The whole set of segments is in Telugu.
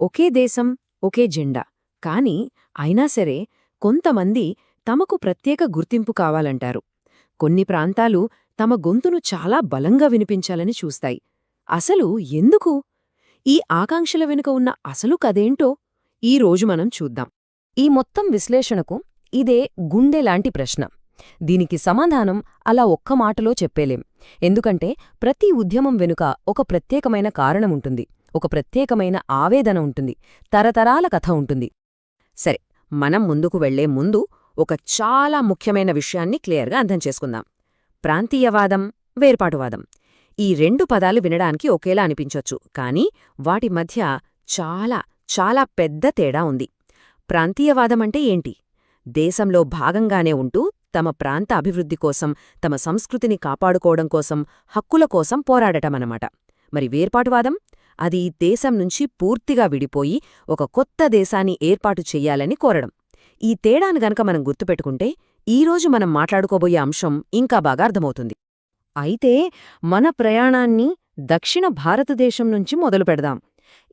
ఒకే దేశం ఒకే జెండా. కాని అయినా సరే కొంతమంది తమకు ప్రత్యేక గుర్తింపు కావాలంటారు. కొన్ని ప్రాంతాలు తమ గొంతును చాలా బలంగా వినిపించాలని చూస్తాయి. అసలు ఎందుకు? ఈ ఆకాంక్షల వెనుక ఉన్న అసలు కదేంటో ఈ రోజు మనం చూద్దాం. ఈ మొత్తం విశ్లేషణకు ఇదే గుండెలాంటి ప్రశ్న. దీనికి సమాధానం అలా ఒక్క మాటలో చెప్పేలేం. ఎందుకంటే ప్రతి ఉద్యమం వెనుక ఒక ప్రత్యేకమైన కారణముంటుంది ఒక ప్రత్యేకమైన ఆవేదన ఉంటుంది తరతరాల కథ ఉంటుంది. సరే మనం ముందుకు వెళ్ళే ముందు ఒక చాలా ముఖ్యమైన విషయాన్ని క్లియర్గా అర్థం చేసుకుందాం. ప్రాంతీయవాదం వేర్పాటువాదం. ఈ రెండు పదాలు వినడానికి ఒకేలా అనిపించొచ్చు కానీ వాటి మధ్య చాలా చాలా పెద్ద తేడా ఉంది. ప్రాంతీయవాదమంటే ఏంటి? దేశంలో భాగంగానే ఉంటూ తమ ప్రాంత అభివృద్ధి కోసం తమ సంస్కృతిని కాపాడుకోవడం కోసం హక్కుల కోసం పోరాడటమన్నమాట. మరి వేర్పాటువాదం? అది దేశం నుంచి పూర్తిగా విడిపోయి ఒక కొత్త దేశాన్ని ఏర్పాటు చెయ్యాలని కోరడం. ఈ తేడాను గనక మనం గుర్తుపెట్టుకుంటే ఈరోజు మనం మాట్లాడుకోబోయే అంశం ఇంకా బాగా అర్థమవుతుంది. అయితే మన ప్రయాణాన్ని దక్షిణ భారతదేశం నుంచి మొదలుపెడదాం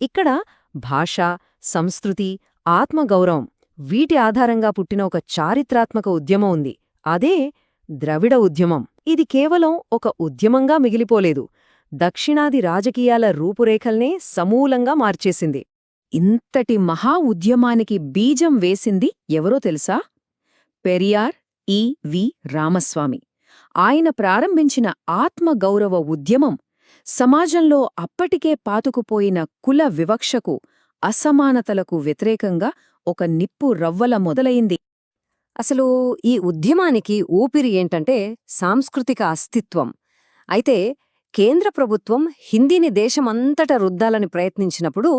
ఇక్కడ భాష సంస్కృతి ఆత్మగౌరవం వీటి ఆధారంగా పుట్టిన ఒక చారిత్రాత్మక ఉద్యమం ఉంది. అదే ద్రవిడ ఉద్యమం. ఇది కేవలం ఒక ఉద్యమంగా మిగిలిపోలేదు. దక్షిణాది రాజకీయాల రూపురేఖల్నే సమూలంగా మార్చేసింది. ఇంతటి మహా ఉద్యమానికి బీజం వేసింది ఎవరో తెలుసా? పెరియార్ ఈ వి. రామస్వామి. ఆయన ప్రారంభించిన ఆత్మగౌరవ ఉద్యమం సమాజంలో అప్పటికే పాతుకుపోయిన కుల వివక్షకు అసమానతలకు వ్యతిరేకంగా ఒక నిప్పు రవ్వల మొదలయింది అసలు ఈ ఉద్యమానికి ఊపిరి ఏంటంటే సాంస్కృతిక అస్తిత్వం. అయితే కేంద్ర ప్రభుత్వం హిందీని దేశమంతట రుద్దాలని ప్రయత్నించినప్పుడు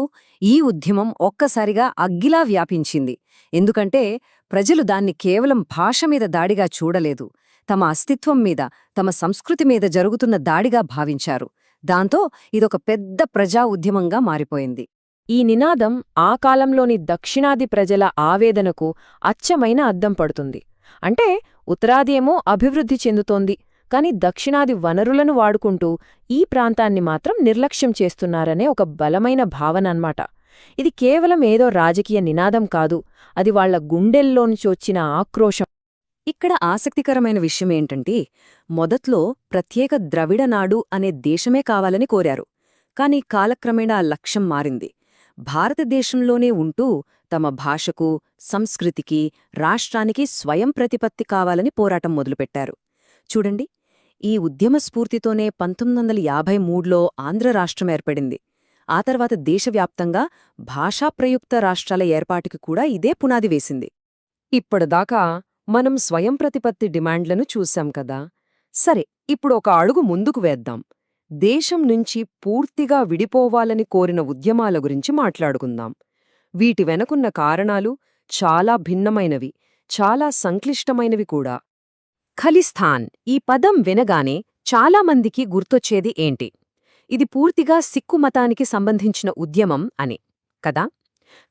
ఈ ఉద్యమం ఒక్కసారిగా అగ్గిలా వ్యాపించింది. ఎందుకంటే ప్రజలు దాన్ని కేవలం భాష మీద దాడిగా చూడలేదు. తమ అస్తిత్వం మీద తమ సంస్కృతి మీద జరుగుతున్న దాడిగా భావించారు. దాంతో ఇదొక పెద్ద ప్రజా ఉద్యమంగా మారిపోయింది. ఈ నినాదం ఆ కాలంలోని దక్షిణాది ప్రజల ఆవేదనకు అచ్చమైన అద్దం పడుతుంది. అంటే ఉత్తరాది ఏమో అభివృద్ధి చెందుతోంది. కాని దక్షిణాది వనరులను వాడుకుంటూ ఈ ప్రాంతాన్ని మాత్రం నిర్లక్ష్యం చేస్తున్నారనే ఒక బలమైన భావన అన్నమాట ఇది కేవలం ఏదో రాజకీయ నినాదం కాదు అది వాళ్ళ గుండెల్లోంచి వచ్చిన ఆక్రోశం. ఇక్కడ ఆసక్తికరమైన విషయమేంటంటే మొదట్లో ప్రత్యేక ద్రవిడనాడు అనే దేశమే కావాలని కోరారు. కాని కాలక్రమేణా లక్ష్యం మారింది. భారతదేశంలోనే ఉంటూ తమ భాషకు సంస్కృతికి రాష్ట్రానికి స్వయం ప్రతిపత్తి కావాలని పోరాటం మొదలుపెట్టారు. చూడండి ఈ ఉద్యమ స్ఫూర్తితోనే పంతొమ్మిది వందల యాభై మూడులో ఆంధ్ర రాష్ట్రం ఏర్పడింది. ఆ తర్వాత దేశవ్యాప్తంగా భాషాప్రయుక్త రాష్ట్రాల ఏర్పాటుకి కూడా ఇదే పునాది వేసింది. ఇప్పటిదాకా మనం స్వయం ప్రతిపత్తి డిమాండ్లను చూశాం కదా. సరే ఇప్పుడు ఒక అడుగు ముందుకు వేద్దాం. దేశం నుంచి పూర్తిగా విడిపోవాలని కోరిన ఉద్యమాల గురించి మాట్లాడుకుందాం. వీటి వెనకున్న కారణాలు చాలా భిన్నమైనవి చాలా సంక్లిష్టమైనవి కూడా. ఖలిస్థాన్ ఈ పదం వినగానే చాలామందికి గుర్తొచ్చేది ఏంటి? ఇది పూర్తిగా సిక్కు మతానికి సంబంధించిన ఉద్యమం అని కదా?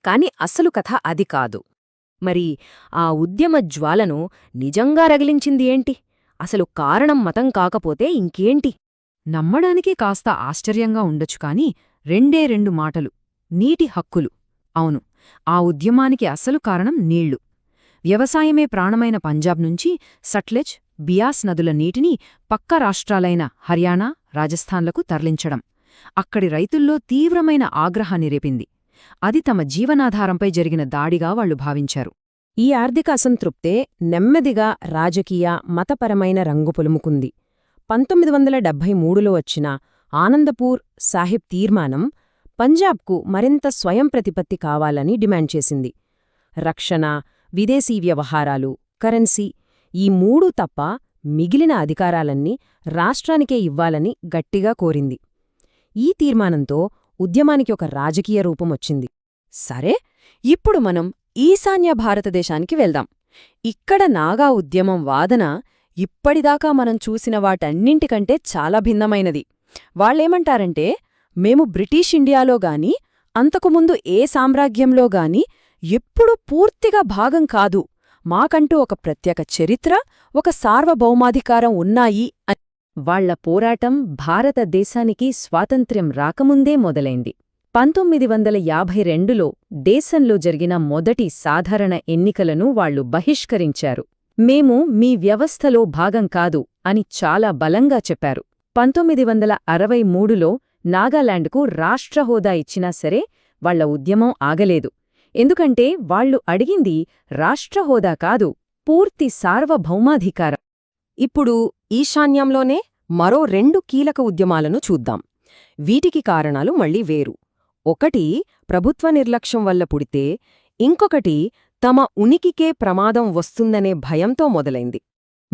కాని అసలు కథ అది కాదు. మరి ఆ ఉద్యమ జ్వాలను నిజంగా రగిలించింది ఏంటి? అసలు కారణం మతం కాకపోతే ఇంకేంటి? నమ్మడానికి కాస్త ఆశ్చర్యంగా ఉండొచ్చు కాని రెండే రెండు మాటలు నీటి హక్కులు. అవును ఆ ఉద్యమానికి అసలు కారణం నీళ్ళు. వ్యవసాయమే ప్రాణమైన పంజాబ్ నుంచి సట్లెజ్ బియాస్ నదుల నీటిని పక్క రాష్ట్రాలైన హర్యానా రాజస్థాన్లకు తరలించడం. అక్కడి రైతుల్లో తీవ్రమైన ఆగ్రహాన్ని రేపింది. అది తమ జీవనాధారంపై జరిగిన దాడిగా వాళ్ళు భావించారు. ఈ ఆర్థిక అసంతృప్తే నెమ్మదిగా రాజకీయ మతపరమైన రంగు పొలుముకుంది. పంతొమ్మిది వందల డెబ్భై మూడులో వచ్చిన ఆనందపూర్ సాహిబ్ తీర్మానం పంజాబ్కు మరింత స్వయం ప్రతిపత్తి కావాలని డిమాండ్ చేసింది. రక్షణ విదేశీ వ్యవహారాలు కరెన్సీ ఈ మూడూ తప్ప మిగిలిన అధికారాలన్నీ రాష్ట్రానికే ఇవ్వాలని గట్టిగా కోరింది. ఈ తీర్మానంతో ఉద్యమానికి ఒక రాజకీయ రూపమొచ్చింది సరే ఇప్పుడు మనం ఈశాన్య భారతదేశానికి వెళ్దాం. ఇక్కడ నాగా ఉద్యమం వాదన ఇప్పటిదాకా మనం చూసిన వాటన్నింటికంటే చాలా భిన్నమైనది. వాళ్ళేమంటారంటే మేము బ్రిటిష్ ఇండియాలో గాని అంతకుముందు ఏ సామ్రాజ్యంలో గాని ఎప్పుడూ పూర్తిగా భాగం కాదు. మాకంటూ ఒక ప్రత్యేక చరిత్ర ఒక సార్వభౌమాధికారం ఉన్నాయి వాళ్ళ పోరాటం భారతదేశానికి స్వాతంత్ర్యం రాకముందే మొదలైంది. పంతొమ్మిది వందల యాభై రెండులో దేశంలో జరిగిన మొదటి సాధారణ ఎన్నికలను వాళ్ళు బహిష్కరించారు. మేము మీ వ్యవస్థలో భాగం కాదు అని చాలా బలంగా చెప్పారు. పంతొమ్మిది వందల అరవై మూడులో నాగాలాండ్కు రాష్ట్ర హోదా ఇచ్చినా సరే వాళ్ళ ఉద్యమం ఆగలేదు. ఎందుకంటే వాళ్ళు అడిగింది రాష్ట్ర హోదా కాదు పూర్తి సార్వభౌమాధికారం. ఇప్పుడు ఈశాన్యంలోనే మరో రెండు కీలక ఉద్యమాలను చూద్దాం. వీటికి కారణాలు మళ్ళీ వేరు. ఒకటి ప్రభుత్వ నిర్లక్ష్యం వల్ల పుడితే ఇంకొకటి తమ ఉనికికే ప్రమాదం వస్తుందనే భయంతో మొదలైంది.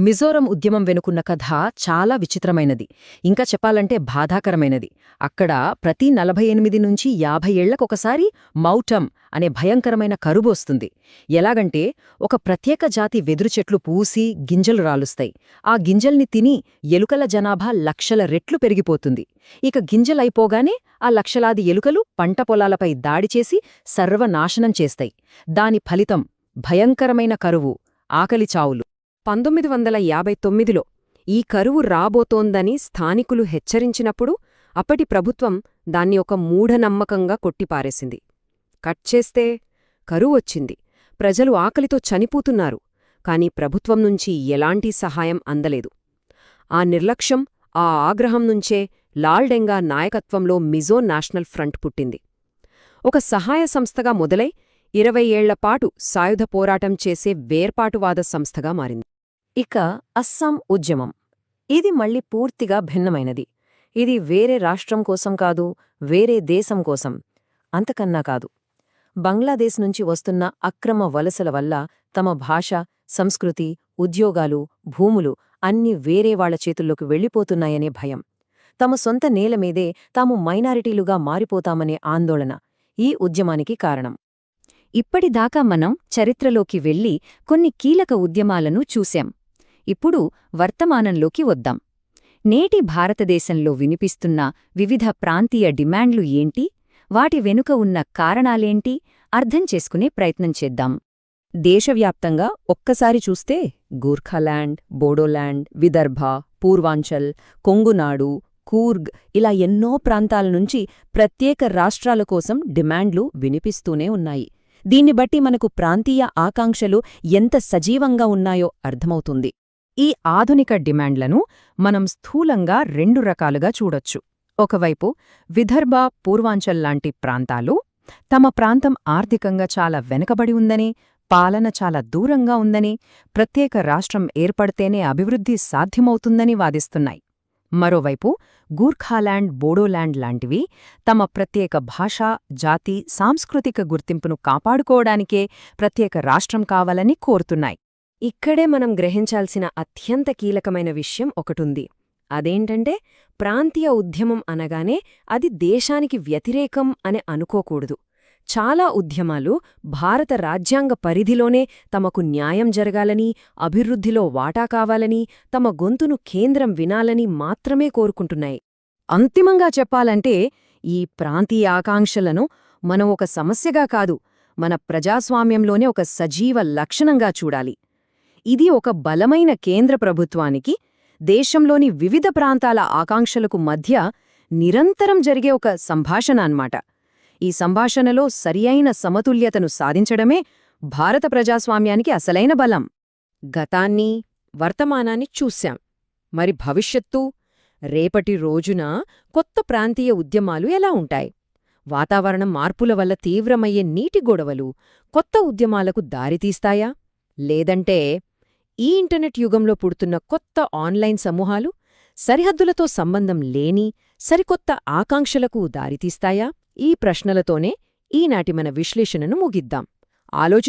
మిజోరం ఉద్యమం వెనుకున్న కథ చాలా విచిత్రమైనది. ఇంకా చెప్పాలంటే బాధాకరమైనది. అక్కడ ప్రతి నలభై ఎనిమిది నుంచి యాభై ఏళ్ళకొకసారి మౌటం అనే భయంకరమైన కరుబోస్తుంది ఎలాగంటే ఒక ప్రత్యేక జాతి వెదురు చెట్లు పూసి గింజలు రాలుస్తాయి. ఆ గింజల్ని తిని ఎలుకల జనాభా లక్షల రెట్లు పెరిగిపోతుంది. ఇక గింజలైపోగానే ఆ లక్షలాది ఎలుకలు పంట పొలాలపై దాడి చేసి సర్వనాశనం చేస్తాయి. దాని ఫలితం భయంకరమైన కరువు ఆకలి చావులు. పంతొమ్మిది వందల యాభై తొమ్మిదిలో ఈ కరువు రాబోతోందని స్థానికులు హెచ్చరించినప్పుడు అప్పటి ప్రభుత్వం దాన్ని ఒక మూఢనమ్మకంగా కొట్టిపారేసింది. కట్ చేస్తే కరువు వచ్చింది. ప్రజలు ఆకలితో చనిపోతున్నారు. కాని ప్రభుత్వం నుంచి ఎలాంటి సహాయం అందలేదు. ఆ నిర్లక్ష్యం ఆ ఆగ్రహం నుంచే లాల్డెంగా నాయకత్వంలో మిజో నేషనల్ ఫ్రంట్ పుట్టింది. ఒక సహాయ సంస్థగా మొదలై ఇరవై ఏళ్ళపాటు సాయుధ పోరాటం చేసే వేర్పాటువాద సంస్థగా మారింది. ఇక అస్సాం ఉద్యమం. ఇది మళ్ళీ పూర్తిగా భిన్నమైనది. ఇది వేరే రాష్ట్రం కోసం కాదు వేరే దేశం కోసం అంతకన్నా కాదు. బంగ్లాదేశ్ నుంచి వస్తున్న అక్రమ వలసల వల్ల తమ భాష సంస్కృతి ఉద్యోగాలు భూములు అన్నీ వేరే వాళ్ళ చేతుల్లోకి వెళ్ళిపోతున్నాయనే భయం. తమ సొంత నేలమీదే తాము మైనారిటీలుగా మారిపోతామనే ఆందోళన ఈ ఉద్యమానికి కారణం. ఇప్పటిదాకా మనం చరిత్రలోకి వెళ్ళి కొన్ని కీలక ఉద్యమాలను చూశాం. ఇప్పుడు వర్తమానంలోకి వద్దాం. నేటి భారతదేశంలో వినిపిస్తున్న వివిధ ప్రాంతీయ డిమాండ్లు ఏంటి? వాటి వెనుక ఉన్న కారణాలేంటి? అర్థం చేసుకునే ప్రయత్నం చేద్దాం. దేశవ్యాప్తంగా ఒక్కసారి చూస్తే గూర్ఖాల్యాండ్ బోడోలాండ్ విదర్భ పూర్వాంచల్ కొంగునాడు కూర్గ్ ఇలా ఎన్నో ప్రాంతాల నుంచి ప్రత్యేక రాష్ట్రాల కోసం డిమాండ్లు వినిపిస్తూనే ఉన్నాయి. దీన్ని బట్టి మనకు ప్రాంతీయ ఆకాంక్షలు ఎంత సజీవంగా ఉన్నాయో అర్థమవుతుంది. ఈ ఆధునిక డిమాండ్లను మనం స్థూలంగా రెండు రకాలుగా చూడొచ్చు. ఒకవైపు విదర్భ పూర్వాంచల్ లాంటి ప్రాంతాలు తమ ప్రాంతం ఆర్థికంగా చాలా వెనుకబడి ఉందని పాలన చాలా దూరంగా ఉందని ప్రత్యేక రాష్ట్రం ఏర్పడితేనే అభివృద్ధి సాధ్యమవుతుందని వాదిస్తున్నాయి. మరోవైపు గూర్ఖాలాండ్ బోడోలాండ్ లాంటివి తమ ప్రత్యేక భాషా జాతి సాంస్కృతిక గుర్తింపును కాపాడుకోవడానికే ప్రత్యేక రాష్ట్రం కావాలని కోరుతున్నాయి. ఇక్కడే మనం గ్రహించాల్సిన అత్యంత కీలకమైన విషయం ఒకటుంది. అదేంటంటే ప్రాంతీయ ఉద్యమం అనగానే అది దేశానికి వ్యతిరేకం అని అనుకోకూడదు. చాలా ఉద్యమాలు భారత రాజ్యాంగ పరిధిలోనే తమకు న్యాయం జరగాలని అభివృద్ధిలో వాటా కావాలని తమ గొంతును కేంద్రం వినాలని మాత్రమే కోరుకుంటున్నాయి. అంతిమంగా చెప్పాలంటే ఈ ప్రాంతీయ ఆకాంక్షలను మనం ఒక సమస్యగా కాదు మన ప్రజాస్వామ్యంలోనే ఒక సజీవ లక్షణంగా చూడాలి. ఇది ఒక బలమైన కేంద్ర ప్రభుత్వానికి దేశంలోని వివిధ ప్రాంతాల ఆకాంక్షలకు మధ్య నిరంతరం జరిగే ఒక సంభాషణ అన్నమాట. ఈ సంభాషణలో సరియైన సమతుల్యతను సాధించడమే భారత ప్రజాస్వామ్యానికి అసలైన బలం. గతాన్ని వర్తమానాన్ని చూశాం. మరి భవిష్యత్తు? రేపటి రోజున కొత్త ప్రాంతీయ ఉద్యమాలు ఎలా ఉంటాయి? వాతావరణం మార్పుల వల్ల తీవ్రమయ్యే నీటి గొడవలు కొత్త ఉద్యమాలకు దారితీస్తాయా లేదంటే ఈ ఇంటర్నెట్ యుగంలో పుడుతున్న కొత్త ఆన్లైన్ సమూహాలు సరిహద్దులతో సంబంధం లేని సరికొత్త ఆకాంక్షలకు దారితీస్తాయా ఈ ప్రశ్నలతోనే ఈనాటి మన విశ్లేషణను ముగిద్దాం. ఆలోచి